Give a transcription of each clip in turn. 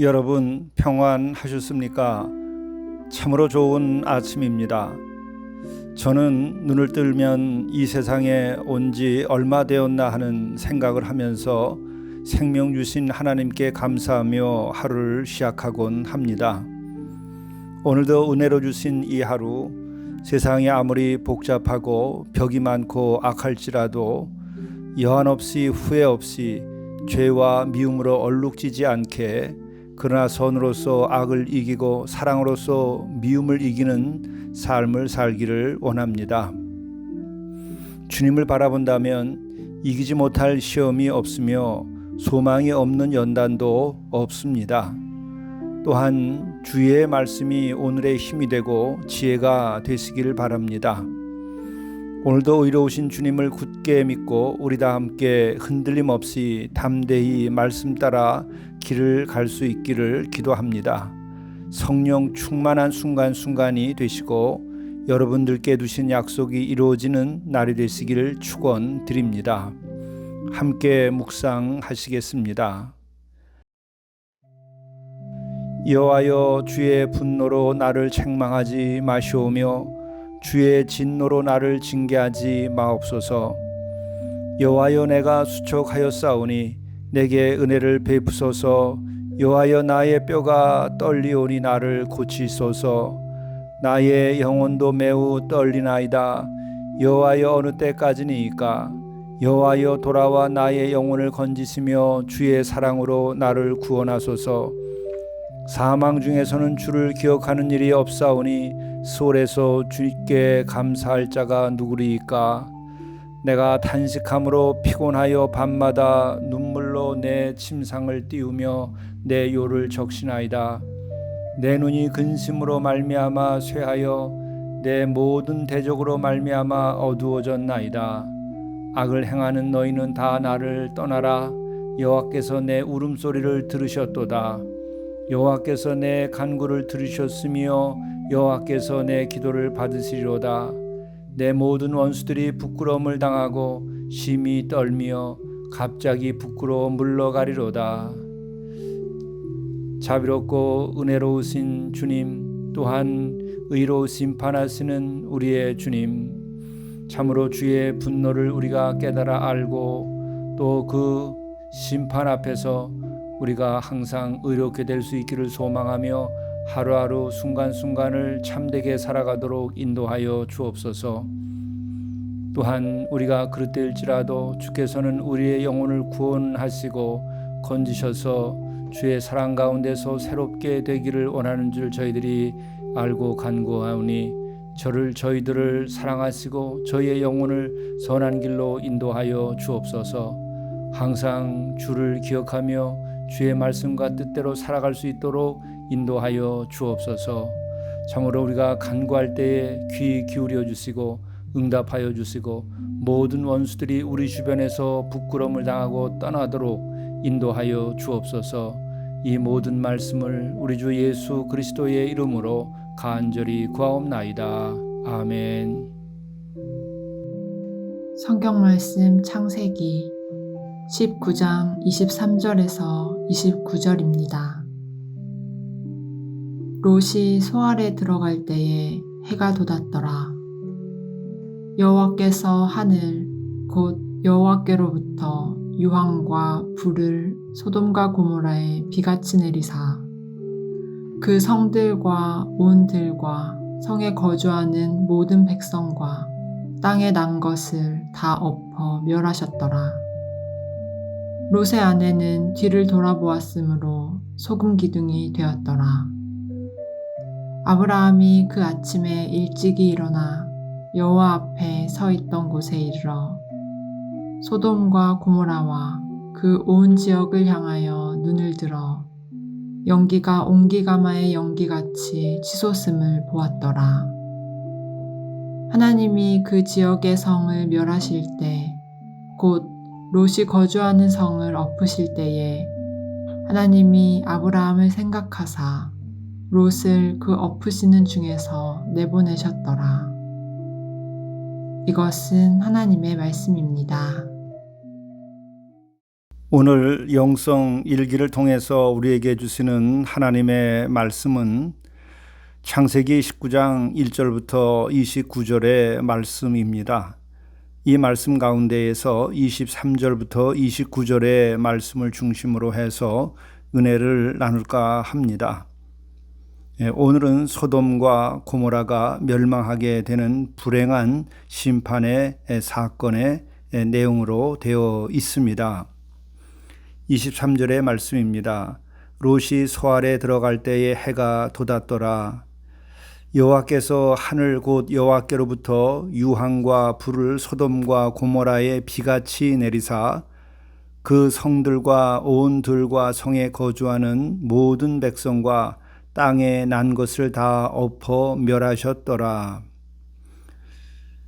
여러분 평안하셨습니까? 참으로 좋은 아침입니다. 저는 눈을 뜨면 이 세상에 온 지 얼마 되었나 하는 생각을 하면서 생명 주신 하나님께 감사하며 하루를 시작하곤 합니다. 오늘도 은혜로 주신 이 하루 세상이 아무리 복잡하고 벽이 많고 악할지라도 여한 없이 후회 없이 죄와 미움으로 얼룩지지 않게 그러나 선으로서 악을 이기고 사랑으로서 미움을 이기는 삶을 살기를 원합니다. 주님을 바라본다면 이기지 못할 시험이 없으며 소망이 없는 연단도 없습니다. 또한 주의 말씀이 오늘의 힘이 되고 지혜가 되시기를 바랍니다. 오늘도 의로우신 주님을 굳게 믿고 우리 다 함께 흔들림 없이 담대히 말씀 따라 길을 갈 수 있기를 기도합니다. 성령 충만한 순간순간이 되시고 여러분들께 두신 약속이 이루어지는 날이 되시기를 축원드립니다. 함께 묵상하시겠습니다. 여호와여 주의 분노로 나를 책망하지 마시오며 주의 진노로 나를 징계하지 마옵소서. 여호와여 내가 수척하였사오니 내게 은혜를 베푸소서. 여호와여 나의 뼈가 떨리오니 나를 고치소서. 나의 영혼도 매우 떨리나이다. 여호와여 어느 때까지니이까? 여호와여 돌아와 나의 영혼을 건지시며 주의 사랑으로 나를 구원하소서. 사망 중에서는 주를 기억하는 일이 없사오니 소홀에서 주께 감사할 자가 누구리이까? 내가 탄식함으로 피곤하여 밤마다 눈물로 내 침상을 띄우며 내 요를 적시나이다. 내 눈이 근심으로 말미암아 쇠하여 내 모든 대적으로 말미암아 어두워졌나이다. 악을 행하는 너희는 다 나를 떠나라. 여호와께서 내 울음소리를 들으셨도다. 여호와께서 내 간구를 들으셨으며 여호와께서 내 기도를 받으시리로다. 내 모든 원수들이 부끄러움을 당하고 심히 떨며 갑자기 부끄러워 물러가리로다. 자비롭고 은혜로우신 주님 또한 의로 심판하시는 우리의 주님 참으로 주의 분노를 우리가 깨달아 알고 또 그 심판 앞에서 우리가 항상 의롭게 될 수 있기를 소망하며 하루하루 순간순간을 참되게 살아가도록 인도하여 주옵소서. 또한 우리가 그릇될지라도 주께서는 우리의 영혼을 구원하시고 건지셔서 주의 사랑 가운데서 새롭게 되기를 원하는 줄 저희들이 알고 간구하오니 저를 저희들을 사랑하시고 저희의 영혼을 선한 길로 인도하여 주옵소서. 항상 주를 기억하며 주의 말씀과 뜻대로 살아갈 수 있도록 인도하여 주옵소서. 참으로 우리가 간구할 때에 귀 기울여 주시고 응답하여 주시고 모든 원수들이 우리 주변에서 부끄러움을 당하고 떠나도록 인도하여 주옵소서. 이 모든 말씀을 우리 주 예수 그리스도의 이름으로 간절히 구하옵나이다. 아멘. 성경 말씀 창세기 19장 23절에서 29절입니다. 롯이 소알에 들어갈 때에 해가 돋았더라. 여호와께서 하늘 곧 여호와께로부터 유황과 불을 소돔과 고모라에 비같이 내리사 그 성들과 온 들과 성에 거주하는 모든 백성과 땅에 난 것을 다 엎어 멸하셨더라. 롯의 아내는 뒤를 돌아보았으므로 소금 기둥이 되었더라. 아브라함이 그 아침에 일찍이 일어나 여호와 앞에 서 있던 곳에 이르러 소돔과 고모라와 그 온 지역을 향하여 눈을 들어 연기가 옹기가마의 연기같이 치솟음을 보았더라. 하나님이 그 지역의 성을 멸하실 때, 곧 롯이 거주하는 성을 엎으실 때에 하나님이 아브라함을 생각하사 롯을 그 엎으시는 중에서 내보내셨더라. 이것은 하나님의 말씀입니다. 오늘 영성 일기를 통해서 우리에게 주시는 하나님의 말씀은 창세기 19장 1절부터 29절의 말씀입니다. 이 말씀 가운데에서 23절부터 29절의 말씀을 중심으로 해서 은혜를 나눌까 합니다. 예, 오늘은 소돔과 고모라가 멸망하게 되는 불행한 심판의 사건의 내용으로 되어 있습니다. 23절의 말씀입니다. 롯이 소알에 들어갈 때에 해가 돋았더라. 여호와께서 하늘 곧 여호와께로부터 유황과 불을 소돔과 고모라에 비같이 내리사 그 성들과 온 들과 성에 거주하는 모든 백성과 땅에 난 것을 다 엎어 멸하셨더라.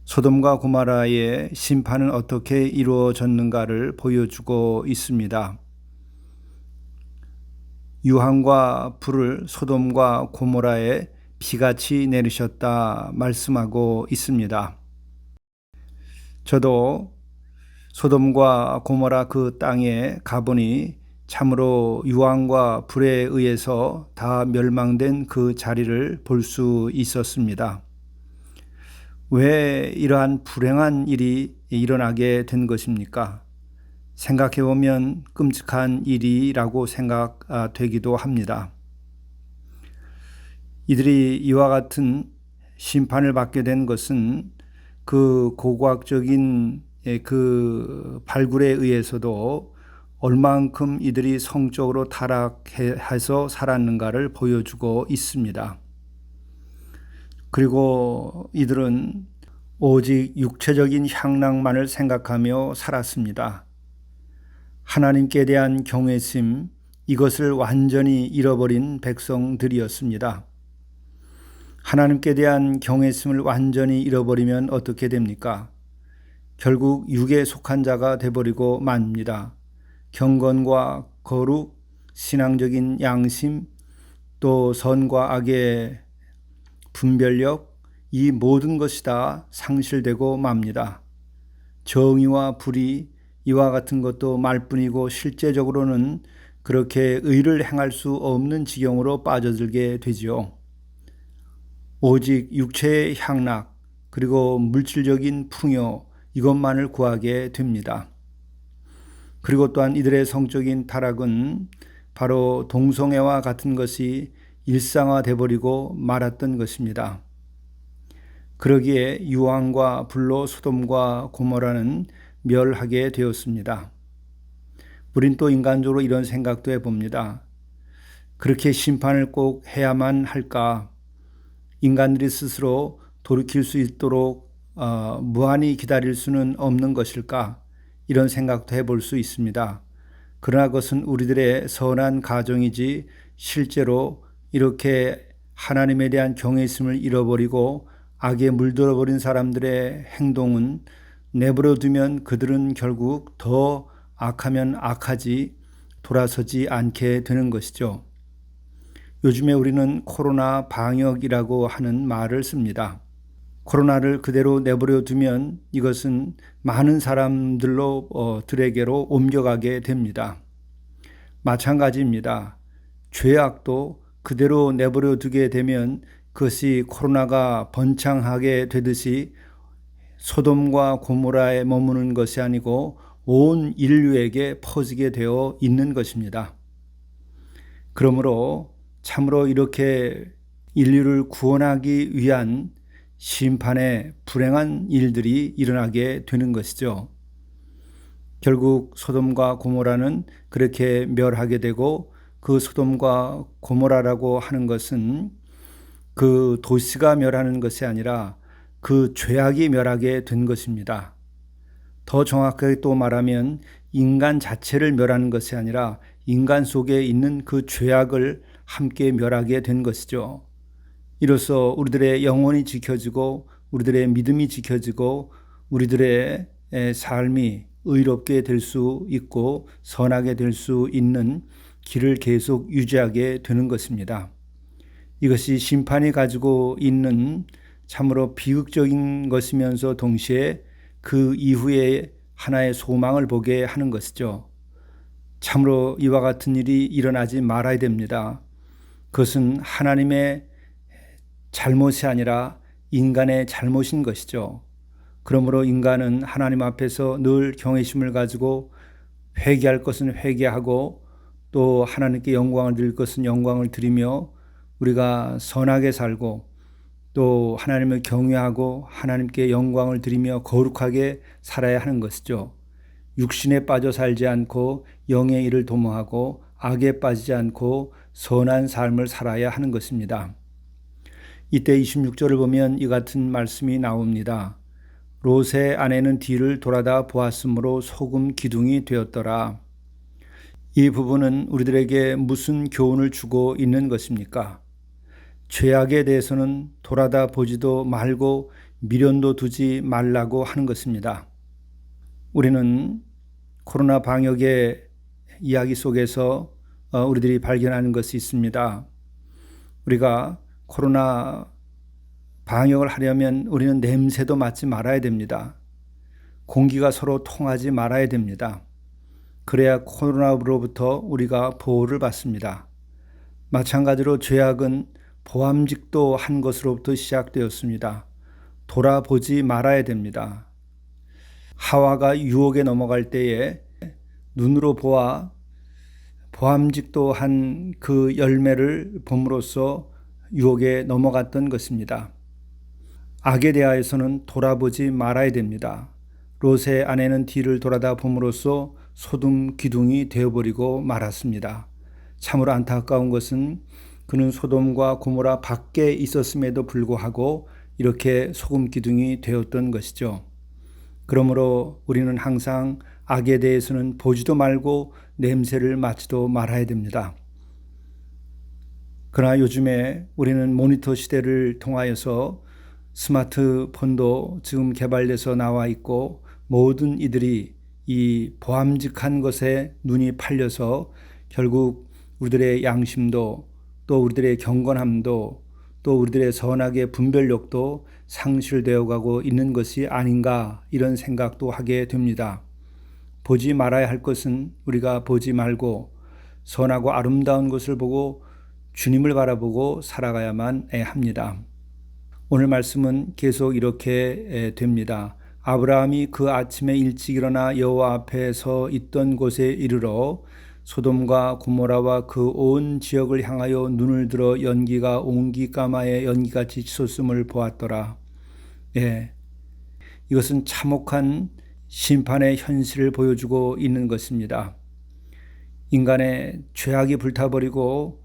소돔과 고모라의 심판은 어떻게 이루어졌는가를 보여주고 있습니다. 유황과 불을 소돔과 고모라에 비같이 내리셨다 말씀하고 있습니다. 저도 소돔과 고모라 그 땅에 가보니 참으로 유황과 불에 의해서 다 멸망된 그 자리를 볼 수 있었습니다. 왜 이러한 불행한 일이 일어나게 된 것입니까? 생각해 보면 끔찍한 일이라고 생각되기도 합니다. 이들이 이와 같은 심판을 받게 된 것은 그 고고학적인 그 발굴에 의해서도 얼만큼 이들이 성적으로 타락해서 살았는가를 보여주고 있습니다. 그리고 이들은 오직 육체적인 향락만을 생각하며 살았습니다. 하나님께 대한 경외심, 이것을 완전히 잃어버린 백성들이었습니다. 하나님께 대한 경외심을 완전히 잃어버리면 어떻게 됩니까? 결국 육에 속한 자가 되버리고 맙니다. 경건과 거룩, 신앙적인 양심, 또 선과 악의 분별력, 이 모든 것이 다 상실되고 맙니다. 정의와 불의, 이와 같은 것도 말뿐이고 실제적으로는 그렇게 의를 행할 수 없는 지경으로 빠져들게 되지요. 오직 육체의 향락, 그리고 물질적인 풍요, 이것만을 구하게 됩니다. 그리고 또한 이들의 성적인 타락은 바로 동성애와 같은 것이 일상화돼 버리고 말았던 것입니다. 그러기에 유황과 불로 소돔과 고모라는 멸하게 되었습니다. 우린 또 인간적으로 이런 생각도 해봅니다. 그렇게 심판을 꼭 해야만 할까? 인간들이 스스로 돌이킬 수 있도록 어, 무한히 기다릴 수는 없는 것일까? 이런 생각도 해볼 수 있습니다. 그러나 그것은 우리들의 선한 가정이지 실제로 이렇게 하나님에 대한 경외심을 잃어버리고 악에 물들어 버린 사람들의 행동은 내버려 두면 그들은 결국 더 악하면 악하지 돌아서지 않게 되는 것이죠. 요즘에 우리는 코로나 방역이라고 하는 말을 씁니다. 코로나를 그대로 내버려 두면 이것은 많은 사람들로 어, 들에게로 옮겨가게 됩니다. 마찬가지입니다. 죄악도 그대로 내버려 두게 되면 그것이 코로나가 번창하게 되듯이 소돔과 고모라에 머무는 것이 아니고 온 인류에게 퍼지게 되어 있는 것입니다. 그러므로 참으로 이렇게 인류를 구원하기 위한 심판의 불행한 일들이 일어나게 되는 것이죠. 결국 소돔과 고모라는 그렇게 멸하게 되고 그 소돔과 고모라라고 하는 것은 그 도시가 멸하는 것이 아니라 그 죄악이 멸하게 된 것입니다. 더 정확하게 또 말하면 인간 자체를 멸하는 것이 아니라 인간 속에 있는 그 죄악을 함께 멸하게 된 것이죠. 이로써 우리들의 영혼이 지켜지고 우리들의 믿음이 지켜지고 우리들의 삶이 의롭게 될 수 있고 선하게 될 수 있는 길을 계속 유지하게 되는 것입니다. 이것이 심판이 가지고 있는 참으로 비극적인 것이면서 동시에 그 이후에 하나의 소망을 보게 하는 것이죠. 참으로 이와 같은 일이 일어나지 말아야 됩니다. 그것은 하나님의 잘못이 아니라 인간의 잘못인 것이죠. 그러므로 인간은 하나님 앞에서 늘 경외심을 가지고 회개할 것은 회개하고 또 하나님께 영광을 드릴 것은 영광을 드리며 우리가 선하게 살고 또 하나님을 경외하고 하나님께 영광을 드리며 거룩하게 살아야 하는 것이죠. 육신에 빠져 살지 않고 영의 일을 도모하고 악에 빠지지 않고 선한 삶을 살아야 하는 것입니다. 이때 26절을 보면 이 같은 말씀이 나옵니다. 롯의 아내는 뒤를 돌아다 보았으므로 소금 기둥이 되었더라. 이 부분은 우리들에게 무슨 교훈을 주고 있는 것입니까? 죄악에 대해서는 돌아다 보지도 말고 미련도 두지 말라고 하는 것입니다. 우리는 코로나 방역의 이야기 속에서 어, 우리들이 발견하는 것이 있습니다. 우리가 코로나 방역을 하려면 우리는 냄새도 맡지 말아야 됩니다. 공기가 서로 통하지 말아야 됩니다. 그래야 코로나로부터 우리가 보호를 받습니다. 마찬가지로 죄악은 보암직도 한 것으로부터 시작되었습니다. 돌아보지 말아야 됩니다. 하와가 유혹에 넘어갈 때에 눈으로 보아 보암직도 한 그 열매를 봄으로써 유혹에 넘어갔던 것입니다. 악에 대하여서는 돌아보지 말아야 됩니다. 롯의 아내는 뒤를 돌아다 봄으로써 소돔 기둥이 되어버리고 말았습니다. 참으로 안타까운 것은 그는 소돔과 고모라 밖에 있었음에도 불구하고 이렇게 소금 기둥이 되었던 것이죠. 그러므로 우리는 항상 악에 대해서는 보지도 말고 냄새를 맡지도 말아야 됩니다. 그러나 요즘에 우리는 모니터 시대를 통하여서 스마트폰도 지금 개발돼서 나와 있고 모든 이들이 이 보암직한 것에 눈이 팔려서 결국 우리들의 양심도 또 우리들의 경건함도 또 우리들의 선악의 분별력도 상실되어 가고 있는 것이 아닌가 이런 생각도 하게 됩니다. 보지 말아야 할 것은 우리가 보지 말고 선하고 아름다운 것을 보고 주님을 바라보고 살아가야만 합니다. 오늘 말씀은 계속 이렇게 됩니다. 아브라함이 그 아침에 일찍 일어나 여호와 앞에 서 있던 곳에 이르러 소돔과 고모라와 그 온 지역을 향하여 눈을 들어 연기가 옹기 까마의 연기같이 치솟음을 보았더라. 예. 이것은 참혹한 심판의 현실을 보여주고 있는 것입니다. 인간의 죄악이 불타버리고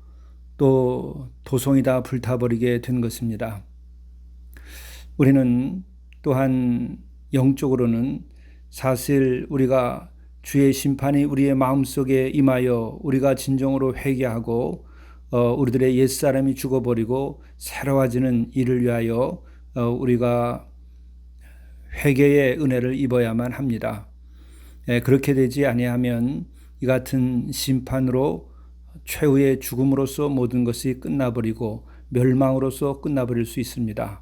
또 도성이 다 불타버리게 된 것입니다. 우리는 또한 영적으로는 사실 우리가 주의 심판이 우리의 마음속에 임하여 우리가 진정으로 회개하고 어, 우리들의 옛사람이 죽어버리고 새로워지는 일을 위하여 어, 우리가 회개의 은혜를 입어야만 합니다. 예, 그렇게 되지 아니하면 이 같은 심판으로 최후의 죽음으로서 모든 것이 끝나버리고 멸망으로서 끝나버릴 수 있습니다.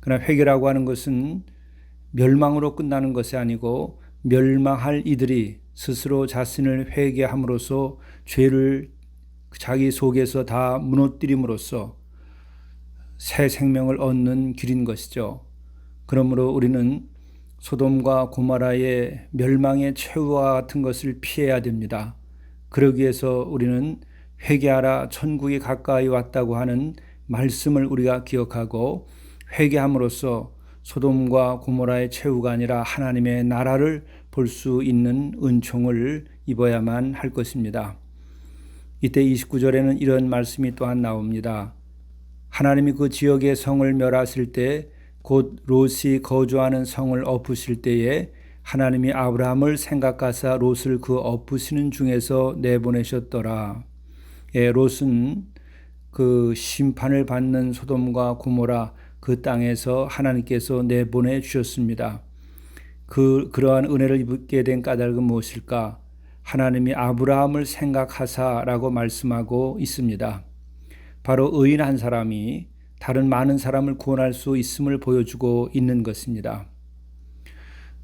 그러나 회개라고 하는 것은 멸망으로 끝나는 것이 아니고 멸망할 이들이 스스로 자신을 회개함으로써 죄를 자기 속에서 다 무너뜨림으로써 새 생명을 얻는 길인 것이죠. 그러므로 우리는 소돔과 고마라의 멸망의 최후와 같은 것을 피해야 됩니다. 그러기 위해서 우리는 회개하라 천국이 가까이 왔다고 하는 말씀을 우리가 기억하고 회개함으로써 소돔과 고모라의 최후가 아니라 하나님의 나라를 볼 수 있는 은총을 입어야만 할 것입니다. 이때 29절에는 이런 말씀이 또한 나옵니다. 하나님이 그 지역의 성을 멸하실 때 곧 롯이 거주하는 성을 엎으실 때에 하나님이 아브라함을 생각하사 롯을 그 엎으시는 중에서 내보내셨더라. 예, 롯은 그 심판을 받는 소돔과 고모라 그 땅에서 하나님께서 내보내 주셨습니다. 그 그러한 은혜를 입게 된 까닭은 무엇일까? 하나님이 아브라함을 생각하사라고 말씀하고 있습니다. 바로 의인 한 사람이 다른 많은 사람을 구원할 수 있음을 보여주고 있는 것입니다.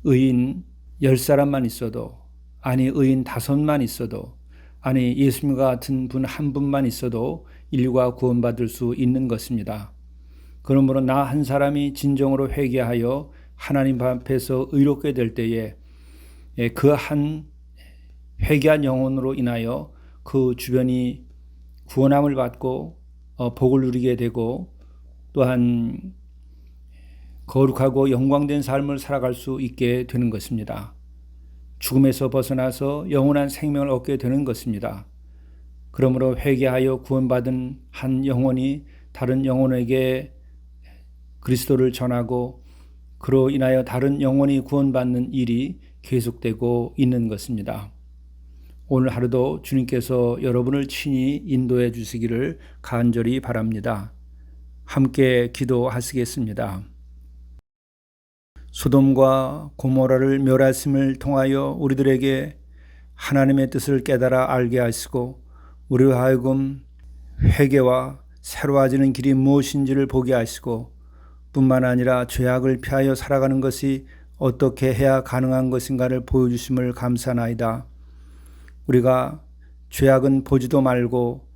의인 열 사람만 있어도 아니 의인 다섯만 있어도 아니 예수님과 같은 분 한 분만 있어도 인류가 구원받을 수 있는 것입니다. 그러므로 나 한 사람이 진정으로 회개하여 하나님 앞에서 의롭게 될 때에 예, 그한 회개한 영혼으로 인하여 그 주변이 구원함을 받고 어, 복을 누리게 되고 또한 거룩하고 영광된 삶을 살아갈 수 있게 되는 것입니다. 죽음에서 벗어나서 영원한 생명을 얻게 되는 것입니다. 그러므로 회개하여 구원받은 한 영혼이 다른 영혼에게 그리스도를 전하고 그로 인하여 다른 영혼이 구원받는 일이 계속되고 있는 것입니다. 오늘 하루도 주님께서 여러분을 친히 인도해 주시기를 간절히 바랍니다. 함께 기도하시겠습니다. 소돔과 고모라를 멸하심을 통하여 우리들에게 하나님의 뜻을 깨달아 알게 하시고 우리로 하여금 회개와 새로워지는 길이 무엇인지를 보게 하시고 뿐만 아니라 죄악을 피하여 살아가는 것이 어떻게 해야 가능한 것인가를 보여주심을 감사나이다. 우리가 죄악은 보지도 말고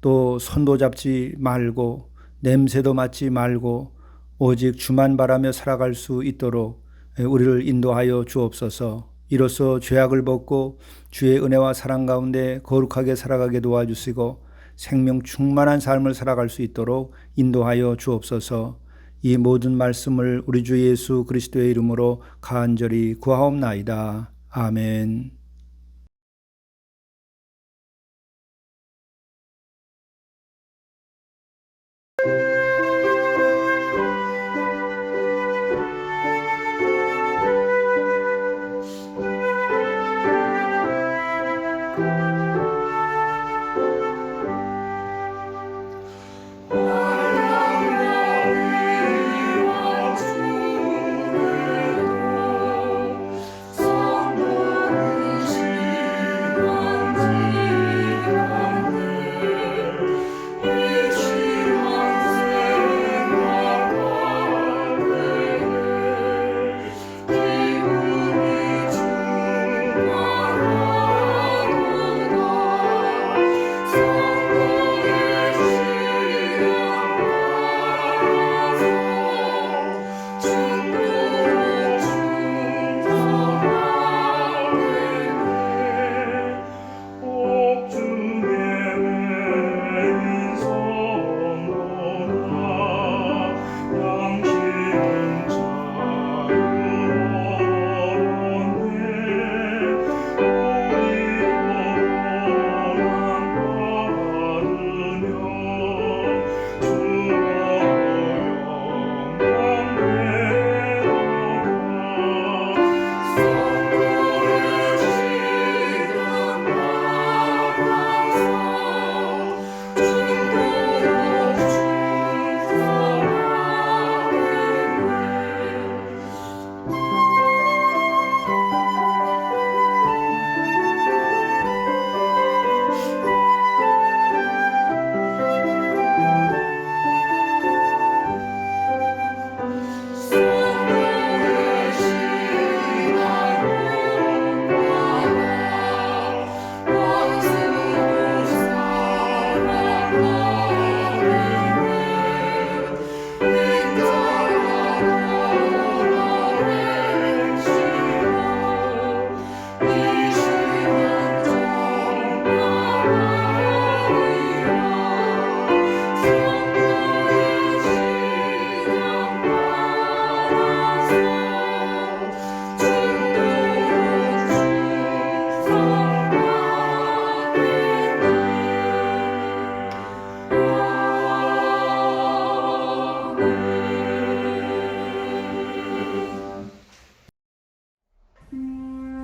또 손도 잡지 말고 냄새도 맡지 말고 오직 주만 바라며 살아갈 수 있도록 우리를 인도하여 주옵소서. 이로써 죄악을 벗고 주의 은혜와 사랑 가운데 거룩하게 살아가게 도와주시고 생명 충만한 삶을 살아갈 수 있도록 인도하여 주옵소서. 이 모든 말씀을 우리 주 예수 그리스도의 이름으로 간절히 구하옵나이다. 아멘.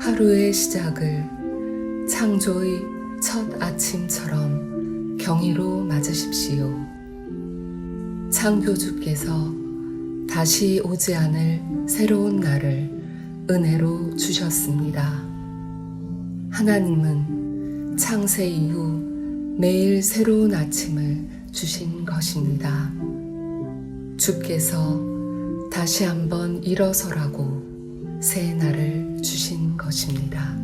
하루의 시작을 창조의 첫 아침처럼 경의로 맞으십시오. 창조주께서 다시 오지 않을 새로운 날을 은혜로 주셨습니다. 하나님은 창세 이후 매일 새로운 아침을 주신 것입니다. 주께서 다시 한번 일어서라고 새 날을 주신 것입니다.